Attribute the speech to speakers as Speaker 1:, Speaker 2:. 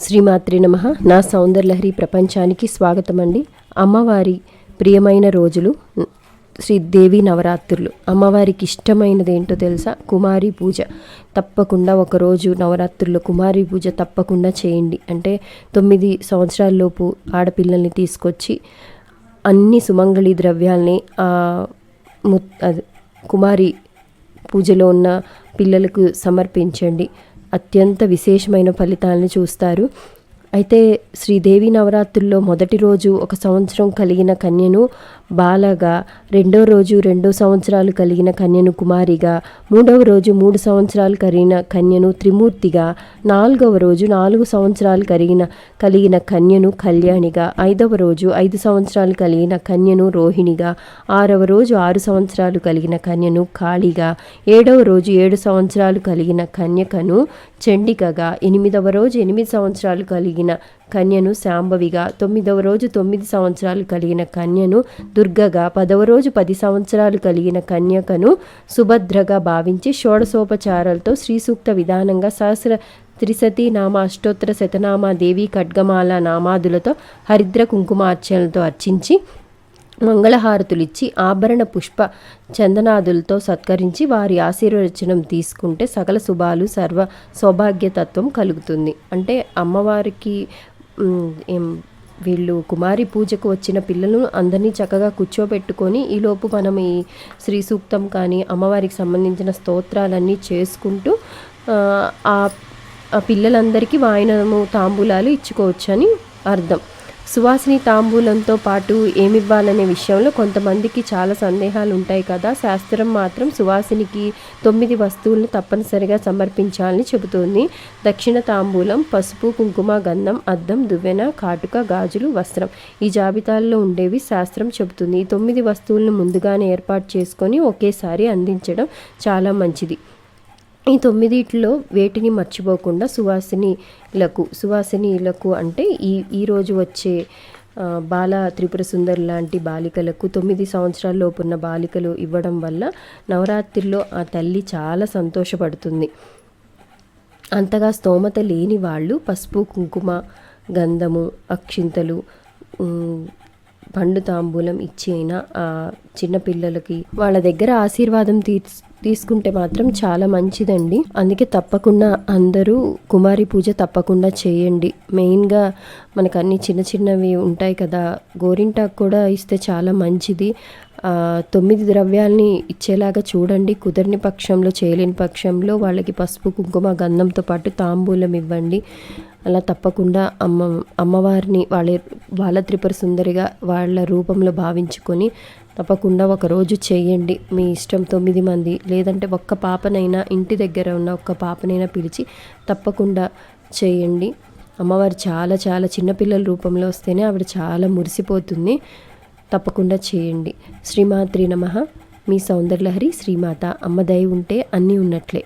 Speaker 1: శ్రీమాత్రి నమ. నా సౌందర్యలహరి ప్రపంచానికి స్వాగతం అండి అమ్మవారి ప్రియమైన రోజులు శ్రీదేవి నవరాత్రులు. అమ్మవారికి ఇష్టమైనది ఏంటో తెలుసా? కుమారి పూజ. తప్పకుండా ఒకరోజు నవరాత్రుల్లో కుమారి పూజ తప్పకుండా చేయండి. అంటే తొమ్మిది సంవత్సరాలలోపు ఆడపిల్లల్ని తీసుకొచ్చి అన్ని సుమంగళి ద్రవ్యాల్ని అది కుమారి పూజలో ఉన్న పిల్లలకు సమర్పించండి. అత్యంత విశేషమైన ఫలితాలను చూస్తారు. అయితే శ్రీదేవి నవరాత్రుల్లో మొదటి రోజు ఒక సంవత్సరం కలిగిన కన్యను బాలగా రెండో రోజు రెండో సంవత్సరాలు కలిగిన కన్యను కుమారిగా మూడవ రోజు మూడు సంవత్సరాలు కలిగిన కన్యను త్రిమూర్తిగా నాలుగవ రోజు నాలుగు సంవత్సరాలు కలిగిన కలిగిన కన్యను కళ్యాణిగా ఐదవ రోజు ఐదు సంవత్సరాలు కలిగిన కన్యను రోహిణిగా ఆరవ రోజు ఆరు సంవత్సరాలు కలిగిన కన్యను కాళిగా ఏడవ రోజు ఏడు సంవత్సరాలు కలిగిన కన్యకను చండికగా ఎనిమిదవ రోజు ఎనిమిది సంవత్సరాలు కలిగిన కన్యను శాంభవిగా తొమ్మిదవ రోజు తొమ్మిది సంవత్సరాలు కలిగిన కన్యను దుర్గగా పదవ రోజు పది సంవత్సరాలు కలిగిన కన్యకను సుభద్రగా భావించి షోడశోపచారాలతో శ్రీసూక్త విధానంగా సహస్ర త్రిశతి నామ అష్టోత్తర శతనామ దేవి ఖడ్గమాల నామాదులతో హరిద్ర కుంకుమార్చనలతో అర్చించి మంగళహారతులిచ్చి ఆభరణ పుష్ప చందనాదులతో సత్కరించి వారి ఆశీర్వచనం తీసుకుంటే సకల శుభాలు సర్వ సౌభాగ్యతత్వం కలుగుతుంది. అంటే అమ్మవారికి వీళ్ళు కుమారి పూజకు వచ్చిన పిల్లలను అందరినీ చక్కగా కూర్చోబెట్టుకొని ఈలోపు మనం ఈ శ్రీ సూక్తం కానీ అమ్మవారికి సంబంధించిన స్తోత్రాలన్నీ చేసుకుంటూ ఆ, ఆ పిల్లలందరికీ వాయనము తాంబూలాలు ఇచ్చుకోవచ్చని అర్థం. సువాసిని తాంబూలంతో పాటు ఏమివ్వాలనే విషయంలో కొంతమందికి చాలా సందేహాలు ఉంటాయి కదా. శాస్త్రం మాత్రం సువాసినికి తొమ్మిది వస్తువులను తప్పనిసరిగా సమర్పించాలని చెబుతోంది. దక్షిణ తాంబూలం పసుపు కుంకుమ గంధం అద్దం దువ్వెన కాటుక గాజులు వస్త్రం ఈ జాబితాల్లో ఉండేవి శాస్త్రం చెబుతుంది. ఈ తొమ్మిది వస్తువులను ముందుగానే ఏర్పాటు చేసుకొని ఒకేసారి అందించడం చాలా మంచిది. ఈ తొమ్మిదిట్లో వేటిని మర్చిపోకుండా సువాసినిలకు సువాసినిలకు అంటే ఈ ఈరోజు వచ్చే బాల త్రిపుర సుందర్ లాంటి బాలికలకు తొమ్మిది సంవత్సరాల ఉన్న బాలికలు ఇవ్వడం వల్ల నవరాత్రిలో ఆ తల్లి చాలా సంతోషపడుతుంది. అంతగా స్తోమత లేని వాళ్ళు పసుపు కుంకుమ గంధము అక్షింతలు పండు తాంబూలం ఇచ్చి అయినా ఆ చిన్నపిల్లలకి వాళ్ళ దగ్గర ఆశీర్వాదం తీర్చు తీసుకుంటే మాత్రం చాలా మంచిదండి. అందుకే తప్పకుండా అందరూ కుమారి పూజ తప్పకుండా చేయండి. మెయిన్గా మనకు అన్ని చిన్న చిన్నవి ఉంటాయి కదా గోరింటాకు కూడా ఇస్తే చాలా మంచిది. తొమ్మిది ద్రవ్యాల్ని ఇచ్చేలాగా చూడండి. కుదరని పక్షంలో చేయలేని పక్షంలో వాళ్ళకి పసుపు కుంకుమ గంధంతో పాటు తాంబూలం ఇవ్వండి. అలా తప్పకుండా అమ్మ అమ్మవారిని వాళ్ళ వాళ్ళ త్రిపుర సుందరిగా వాళ్ళ రూపంలో భావించుకొని తప్పకుండా ఒకరోజు చేయండి. మీ ఇష్టం తొమ్మిది మంది లేదంటే ఒక్క పాపనైనా ఇంటి దగ్గర ఉన్న ఒక్క పాపనైనా పిలిచి తప్పకుండా చేయండి. అమ్మవారు చాలా చాలా చిన్నపిల్లల రూపంలో వస్తేనే ఆవిడ చాలా మురిసిపోతుంది. తప్పకుండా చేయండి. శ్రీమాత్రి నమ. మీ సౌందర్యలహరి శ్రీమాత. అమ్మ దయ ఉంటే అన్నీ ఉన్నట్లే.